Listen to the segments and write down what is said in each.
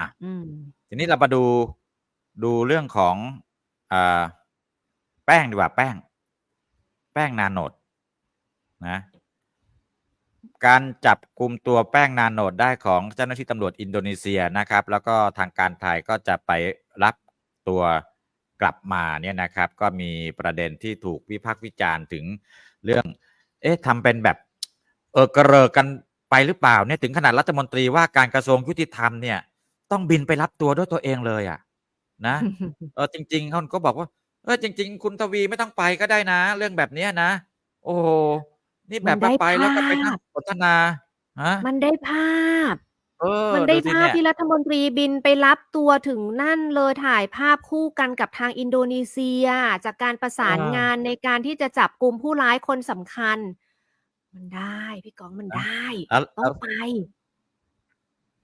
อะอืมทีนี้เรามาดูดูเรื่องของอาแป้งดีกว่าแป้ง แป้งนาโนดนะ การจับกลุ่มตัวแป้งนาโนดได้ของเจ้าหน้าที่ตำรวจอินโดนีเซียนะครับ แล้วก็ทางการไทยก็จะไปรับตัวกลับมาเนี่ยนะครับ ก็มีประเด็นที่ถูกวิพากษ์วิจารณ์ถึงเรื่อง เอ๊ะทำเป็นแบบ เออกระเริกกันไปหรือเปล่าเนี่ยถึงขนาดรัฐมนตรีว่าการกระทรวงยุติธรรมเนี่ย ต้องบินไปรับตัวด้วยตัวเองเลยอะ นะเออจริงๆเขาก็บอกว่า เออจริง ๆ คุณทวีไม่ต้องไปก็ได้นะ เรื่องแบบเนี้ยนะ โอ้โหนี่แบมับนได้ว่าไปแล้วก็ไปภานั่งพ สนทนาฮะมันได้ภาพ เออ มันได้ดูสิภาพเนี่ย ที่รัฐมนตรีบินไปรับตัวถึงนั่นเลยถ่ายภาพคู่กันกับทางอินโดนีเซีย จากการประสานเอองานในการที่จะจับกลุ่มผู้ร้ายคนสำคัญ มันได้ พี่ก้องมันนะได้ แล้วต้แล้องวไป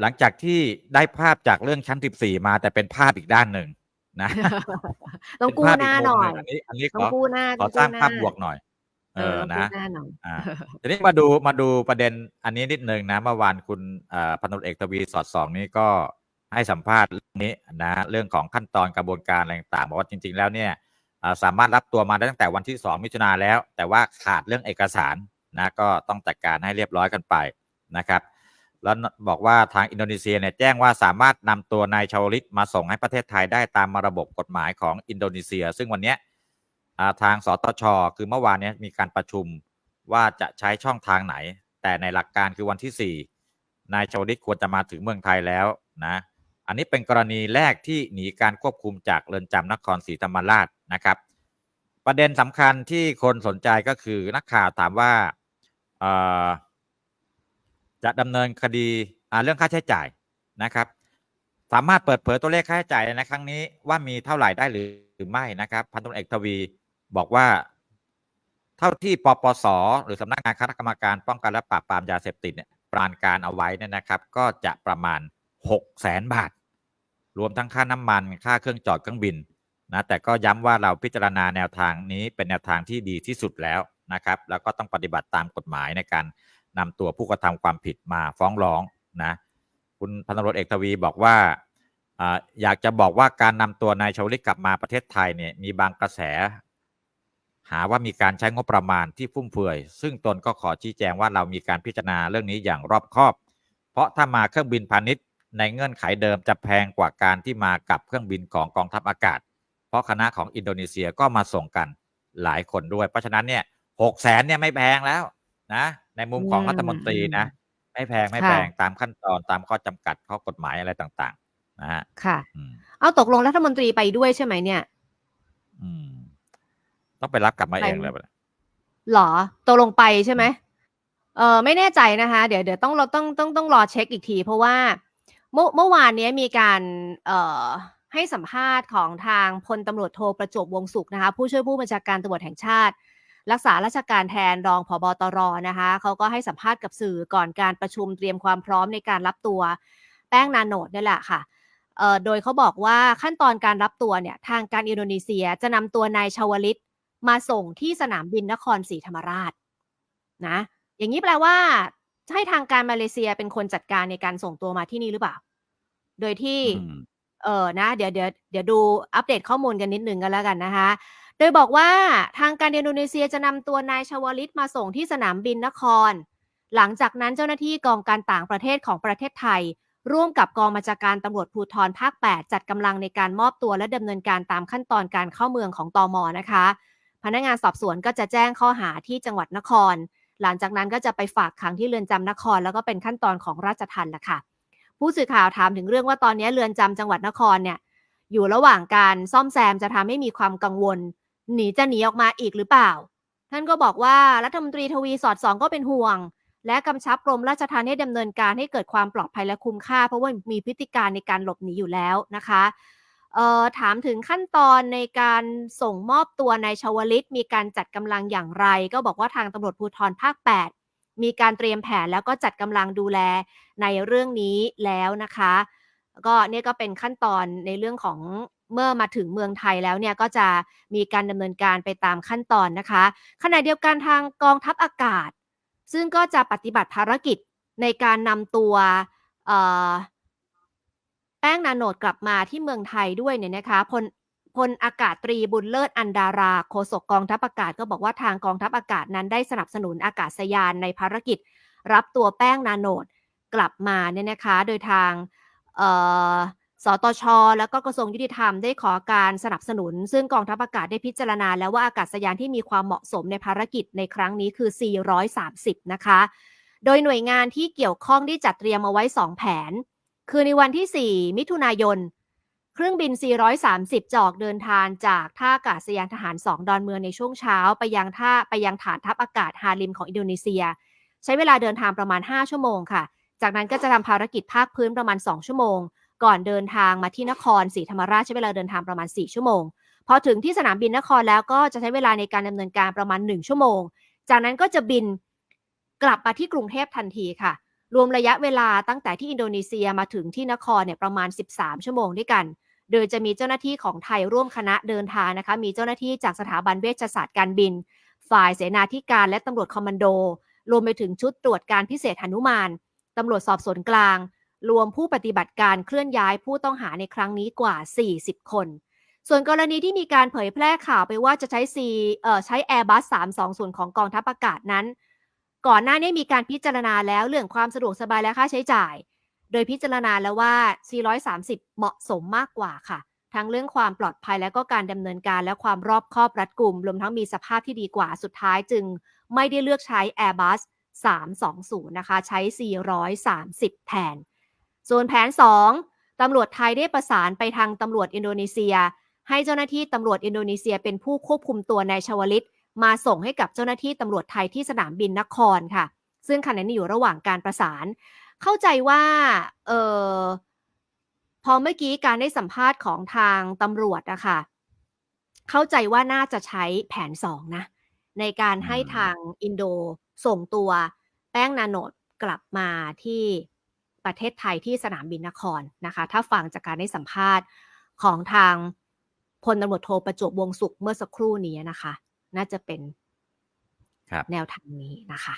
หลังจากที่ได้ภาพจากเรื่องชั้น14มาแต่เป็นภาพอีกด้านหนึ่งนะต้อเป็งนกู้ภาพหอีกน้ามุมหน่หอนึ่ยงอันนี้อันนี้ขต้องอกู้หน้าขต้อองสร้ากู้งหน้าภาพบวกหน่อย เอเอออต้องนะกู้หน้าหน่อยอ่าทีนี้มาดูมาดูประเด็นอันนี้นิดนึงนะเมื่อวานคุณเอ่อพันตำรวจเอกทวีสอดส่องนี้ก็ให้สัมภาษณ์เรื่องนี้นะเรื่องของขั้นตอนกระบวนการอะไรต่างๆบอกว่าจริง ๆ แล้วเนี่ยอ่าสามารถรับตัวมาได้ตั้งแต่วันที่ 2 มิถุนาแล้ว แต่ว่าขาดเรื่องเอกสารนะก็ต้องจัดการให้เรียบร้อยกันไปนะครับ แล้วบอกว่าทางอินโดนีเซียเนี่ยแจ้งว่าสามารถนำตัวนายชาวลิตมาส่งให้ประเทศไทยได้ตามระบบกฎหมายของอินโดนีเซีย ซึ่งวันนี้ทางสตช คือเมื่อวานนี้มีการประชุมว่าจะใช้ช่องทางไหน แต่ในหลักการคือวันที่ 4 นายชาวลิตควรจะมาถึงเมืองไทยแล้วนะ อันนี้เป็นกรณีแรกที่หนีการควบคุมจากเรือนจำนครศรีธรรมราชนะครับ ประเด็นสำคัญที่คนสนใจก็คือนักข่าวถามว่าออ จะดำเนินคดีเรื่องค่าใช้จ่ายนะครับ สามารถเปิดเผยตัวเลขค่าใช้จ่ายในครั้งนี้ว่ามีเท่าไหร่ได้หรือไม่นะครับ พันตำรวจเอกทวีบอกว่า เท่าที่ปปส หรือสำนักงานคณะกรรมการป้องกันและปราบปรามยาเสพติดเนี่ยปรานการเอาไว้เนี่ยนะครับ ก็จะประมาณหกแสนบาท รวมทั้งค่าน้ำมันค่าเครื่องจอดเครื่องบินนะแต่ก็ย้ำว่าเราพิจารณาแนวทางนี้เป็นแนวทางที่ดีที่สุดแล้วนะครับ แล้วก็ต้องปฏิบัติตามกฎหมายในการ นำตัวผู้กระทำความผิดมาฟ้องร้องนะคุณพันตำรวจเอกทวีบอกว่าอยากจะบอกว่าการนำตัวนายชาวลิตกลับมาประเทศไทยเนี่ยมีบางกระแส หาว่ามีการใช้งบประมาณที่ฟุ่มเฟือย ซึ่งตนก็ขอชี้แจงว่าเรามีการพิจารณาเรื่องนี้อย่างรอบคอบ เพราะถ้ามาเครื่องบินพาณิชย์ ในเงื่อนไขเดิมจะแพงกว่าการที่มากับเครื่องบินของกองทัพอากาศ เพราะคณะของอินโดนีเซียก็มาส่งกันหลายคนด้วย เพราะฉะนั้นเนี่ยหกแสนเนี่ยไม่แพงแล้วนะในมุมของอืมรัฐมนตรีนะ ไม่แพงไม่ค่ะแพงตามขั้นตอนตามข้อจำกัดข้อกฎหมายอะไรต่าง ๆ นะฮะค่ะ อืม เอาตกลงรัฐมนตรีไปด้วยใช่ไหมเนี่ย อืม ต้องไปรับกลับมาไปเองเลยปะหรอตกลงไปใช่ไหมเออไม่แน่ใจนะคะ เดี๋ยวเดี๋ยวต้องเราต้องต้องต้องรอเช็คอีกที เพราะว่าเมื่อเมื่อวานเนี้ยมีการเอ่อให้สัมภาษณ์ของทางพลตำรวจโทประจวบวงศุกร์นะคะ ผู้ช่วยผู้บัญชาการตำรวจแห่งชาติ รักษาราชการแทนรองผบตรนะคะเขาก็ให้สัมภาษณ์กับสื่อก่อนการประชุมเตรียมความพร้อมในการรับตัว แป้งนาโนดนี่แหละค่ะเอ่อโดยเขาบอกว่าขั้นตอนการรับตัวเนี่ยทางการอินโดนีเซียจะนำตัวนายชาวลิตมาส่งที่สนามบินนครศรีธรรมราชนะอย่างนี้แปลว่าให้ทางการมาเลเซียเป็นคนจัดการในการส่งตัวมาที่นี่หรือเปล่า โดยที่อืมเออนะ เดี๋ยวเดี๋ยวเดี๋ยวดูอัปเดตข้อมูลกันนิดนึงกันแล้วกันนะคะโดยบอกว่าทางการอินโดนีเซียจะนำตัวนายชาวลิตมาส่งที่สนามบินนคร หลังจากนั้นเจ้าหน้าที่กองการต่างประเทศของประเทศไทย ร่วมกับกองบัญชาการตำรวจภูธรภาค 8 จัดกำลังในการมอบตัวและดำเนินการตามขั้นตอนการเข้าเมืองของตอมนะคะ พนักงานสอบสวนก็จะแจ้งข้อหาที่จังหวัดนคร หลังจากนั้นก็จะไปฝากขังที่เรือนจำนคร แล้วก็เป็นขั้นตอนของราชทัณฑ์ละค่ะ ผู้สื่อข่าวถามถึงเรื่องว่าตอนนี้เรือนจำจังหวัดนครเนี่ยอยู่ระหว่างการซ่อมแซมจะทำให้มีความกังวล หนีจะหนีออกมาอีกหรือเปล่า ท่านก็บอกว่ารัฐมนตรีทวีสอดส่องก็เป็นห่วง และกำชับกรมราชทัณฑ์ให้ดำเนินการให้เกิดความปลอดภัยและคุ้มค่า เพราะว่ามีพฤติการในการหลบหนีอยู่แล้วนะคะถามถึงขั้นตอนในการส่งมอบตัวนายชาวลิต มีการจัดกำลังอย่างไร ก็บอกว่าทางตำรวจภูธรภาค 8 มีการเตรียมแผนแล้วก็จัดกำลังดูแลในเรื่องนี้แล้วนะคะ ก็เนี่ยก็เป็นขั้นตอนในเรื่องของ เมื่อมาถึงเมืองไทยแล้วเนี่ยก็จะมีการดำเนินการไปตามขั้นตอนนะคะ ขณะเดียวกันทางกองทัพอากาศ ซึ่งก็จะปฏิบัติภารกิจในการนำตัวแป้งนาโนดกลับมาที่เมืองไทยด้วยเนี่ยนะคะพลพลอากาศตรีบุญเลิศอันดาราโฆษกกองทัพอากาศก็บอกว่าทางกองทัพอากาศนั้นได้สนับสนุนอากาศยานในภารกิจ รับตัวแป้งนาโนดกลับมาเนี่ยนะคะ โดยทางอ สตช แล้วก็กระทรวงยุติธรรมได้ขอการสนับสนุน ซึ่งกองทัพอากาศได้พิจารณา แล้วว่าอากาศยานที่มีความเหมาะสมในภารกิจในครั้งนี้คือ 430 นะคะ โดยหน่วยงานที่เกี่ยวข้องได้จัดเตรียมเอาไว้ 2 แผน คือในวันที่ 4 มิถุนายน เครื่องบิน 430 จอกเดินทางจากท่าอากาศยานทหาร 2 ดอนเมืองในช่วงเช้า ไปยังท่าไปยังฐานทัพอากาศฮาริมของอินโดนีเซีย ใช้เวลาเดินทางประมาณ 5 ชั่วโมงค่ะ จากนั้นก็จะทำภารกิจภาคพื้นประมาณ 2 ชั่วโมง ก่อนเดินทางมาที่นครศรีธรรมราชใช้เวลาเดินทางประมาณ 4 ชั่วโมง พอถึงที่สนามบินนครแล้วก็จะใช้เวลาในการดำเนินการประมาณ 1 ชั่วโมง จากนั้นก็จะบินกลับมาที่กรุงเทพทันทีค่ะ รวมระยะเวลาตั้งแต่ที่อินโดนีเซียมาถึงที่นครเนี่ยประมาณ 13 ชั่วโมงด้วยกัน โดยจะมีเจ้าหน้าที่ของไทยร่วมคณะเดินทางนะคะ มีเจ้าหน้าที่จากสถาบันเวชศาสตร์การบิน ฝ่ายเสนาธิการและตำรวจคอมมานโด รวมไปถึงชุดตรวจการพิเศษหนุมานตำรวจสอบสวนกลาง รวมผู้ปฏิบัติการเคลื่อนย้ายผู้ต้องหาในครั้งนี้กว่า 40 คน ส่วนกรณีที่มีการเผยแพร่ข่าวไปว่าจะใช้ C เอ่อใช้ Airbus 320 ของกองทัพอากาศนั้น ก่อนหน้านี้มีการพิจารณาแล้วเรื่องความสะดวกสบายและค่าใช้จ่าย โดยพิจารณาแล้วว่า 430 เหมาะสมมากกว่าค่ะ ทั้งเรื่องความปลอดภัยและก็การดำเนินการและความรอบคอบรัดกุมรวมทั้งมีสภาพที่ดีกว่าสุดท้ายจึง ไม่ได้เลือกใช้ Airbus 320 นะคะ ใช้ 430 แทน ส่วนแผน 2ตำรวจไทยได้ประสานไปทางตำรวจอินโดนีเซีย ให้เจ้าหน้าที่ตำรวจอินโดนีเซียเป็นผู้ควบคุมตัวนายชวลิต มาส่งให้กับเจ้าหน้าที่ตำรวจไทยที่สนามบินนครค่ะ ซึ่งขณะนี้อยู่ระหว่างการประสาน เข้าใจว่าเออพอเมื่อกี้การได้สัมภาษณ์ของทางตำรวจนะคะเข้าใจว่าน่าจะใช้แผนสองนะ ในการให้อืมทางอินโดส่งตัวแป้งนาโนดกลับมาที่ ประเทศไทยที่สนามบินนครนะคะ ถ้าฟังจากการได้สัมภาษณ์ของทางพลตำรวจโทประจวบวงศุขเมื่อสักครู่นี้นะคะ น่าจะเป็นครับแนวทางนี้นะคะ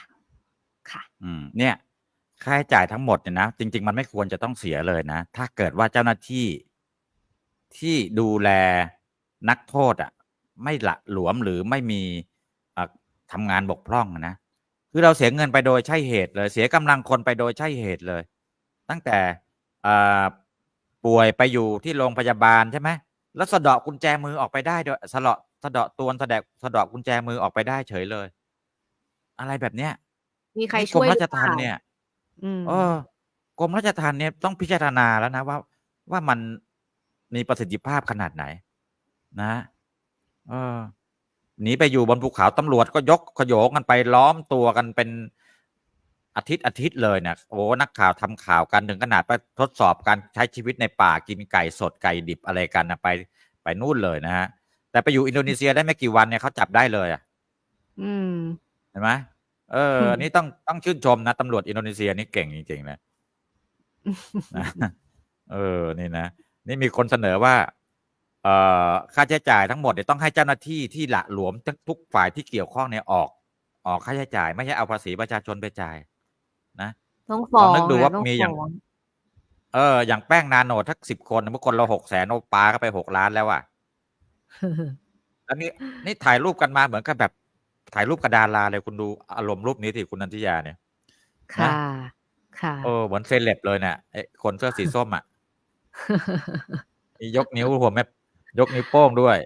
ค่ะ อืม เนี่ย ค่าใช้จ่ายทั้งหมดเนี่ยนะจริง ๆ มันไม่ควรจะต้องเสียเลยนะ ถ้าเกิดว่าเจ้าหน้าที่ที่ดูแลนักโทษอะ ไม่หละหลวมหรือไม่มีเอ่อทำงานบกพร่องอะนะคือเราเสียเงินไปโดยใช่เหตุเลย เสียกำลังคนไปโดยใช่เหตุเลย ตั้งแต่เอ่อป่วยไปอยู่ที่โรงพยาบาลใช่ไหมแล้วสะเดาะกุญแจมือออกไปได้โดยสะเดาะสะเดาะตัวสะเดะสะเดาะกุญแจมือออกไปได้เฉยเลย อะไรแบบเนี้ย มีใครนี่กรช่มวยราชหรือเปทัณล่าฑ์เนี่ยอืมเออกรมราชทัณฑ์เนี่ยต้องพิจารณาแล้วนะว่าว่ามันมีประสิทธิภาพขนาดไหน นะเออหนีไปอยู่บนภูเขาตำรวจก็ยกขโยงกันไปล้อมตัวกันเป็น อาทิตย์อาทิตย์เลยเนี่ยโอ้นักข่าวทำข่าวกันถึงขนาดไปทดสอบการใช้ชีวิตในป่ากินไก่สดไก่ดิบอะไรกันนะไปไปนู่นเลยนะฮะ แต่ไปอยู่อินโดนีเซียได้ไม่กี่วันเนี่ยเขาจับได้เลยอะอืมเห็นไหมเอออืมนี่ต้องต้องชื่นชมนะตำรวจอินโดนีเซียนี่เก่งจริงๆนะนะเออนี่นะนี่มีคนเสนอว่า เอ่อค่าใช้จ่ายทั้งหมดเนี่ยต้องให้เจ้าหน้าที่ที่หละหลวมทั้งทุกฝ่ายที่เกี่ยวข้องเนี่ยออก ออกค่าใช้จ่าย ไม่ใช่เอาภาษีประชาชนไปจ่าย นะต้องฟ้องลองนึกดูนะว่าต้องมีอย่างฟ้องเออ อย่างแป้งนาโนทักสิบคนเมื่อคนเราหกแสนโอปาก็ไปหกล้านแล้วอะแล้วนี่นี่ถ่ายรูปกันมาเหมือนกับแบบ ถ่ายรูปกระดาราเลยคุณดูอารมณ์รูปนี้ที่คุณนันทิยาเนี่ย ค่ะ ค่ะเออเหมือนเซเลบเลยเนี่ยไอ้คนเสื้อสีส้มอะมียกนิ้วหัวแม่ยกนิ้วโป้งด้วย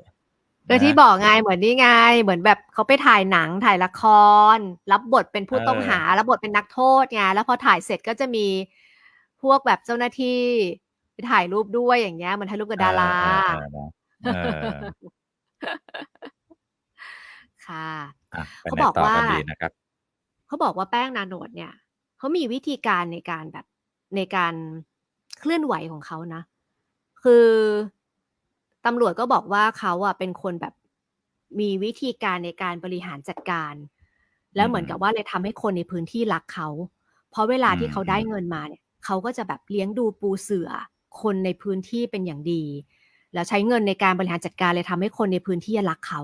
ก็ที่นะบอกไงเหมือนนี่ไง เหมือนแบบเขาไปถ่ายหนังถ่ายละคร รับบทเป็นผู้เออต้องหา รับบทเป็นนักโทษไงแล้วพอถ่ายเสร็จก็จะมีพวกแบบเจ้าหน้าที่ไปถ่ายรูปด้วยอย่างเงี้ยเหมือนถ่ายรูปกับดาราเออเออเออนะเออค่ะอะไปเขาไหนบอกต่อว่ากันดีนะครับเขาบอกว่าแป้งนาโนดเนี่ยเขามีวิธีการในการแบบในการเคลื่อนไหวของเขานะ คือ ตำรวจก็บอกว่าเขาอะเป็นคนแบบมีวิธีการในการบริหารจัดการ แล้วเหมือนกับว่าเลยทำให้คนในพื้นที่รักเขา เพราะเวลาที่เขาได้เงินมาเนี่ย เขาก็จะแบบเลี้ยงดูปูเสือ คนในพื้นที่เป็นอย่างดี แล้วใช้เงินในการบริหารจัดการเลยทำให้คนในพื้นที่รักเขา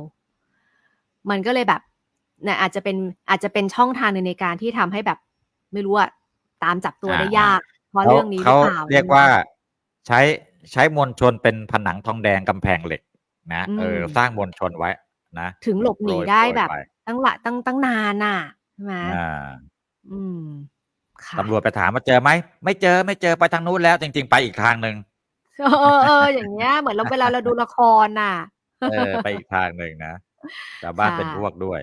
มันก็เลยแบบเนี่ยอาจจะเป็นอาจจะเป็นช่องทางหนึ่งในการที่ทำให้แบบ ไม่รู้อะตามจับตัวได้อ่ายาก เพราะเขาเรื่องนี้หรืเขาอเปล่าเรียกว่าใช้ ใช้มวลชนเป็นผนังทองแดงกำแพงเหล็ก นะอืเออมสร้างมวลชนไว้ นะถึงหลบหนีโปรยได้โปรยแบบไปตั้งหละตั้งตั้งนานน่ะใช่ไหมอ่าอืมค่ะตำรวจไปถามว่าเจอไหมไม่เจอไม่เจอไปทางนู้นแล้ว จริง ๆ ไปอีกทางหนึ่งเออเออเอออย่างเงี้ยเหมือนเราเวลาเราดูละครน่ะ เออไปอีกทางหนึ่งนะชาวบ้านเป็นค่ะพวกด้วย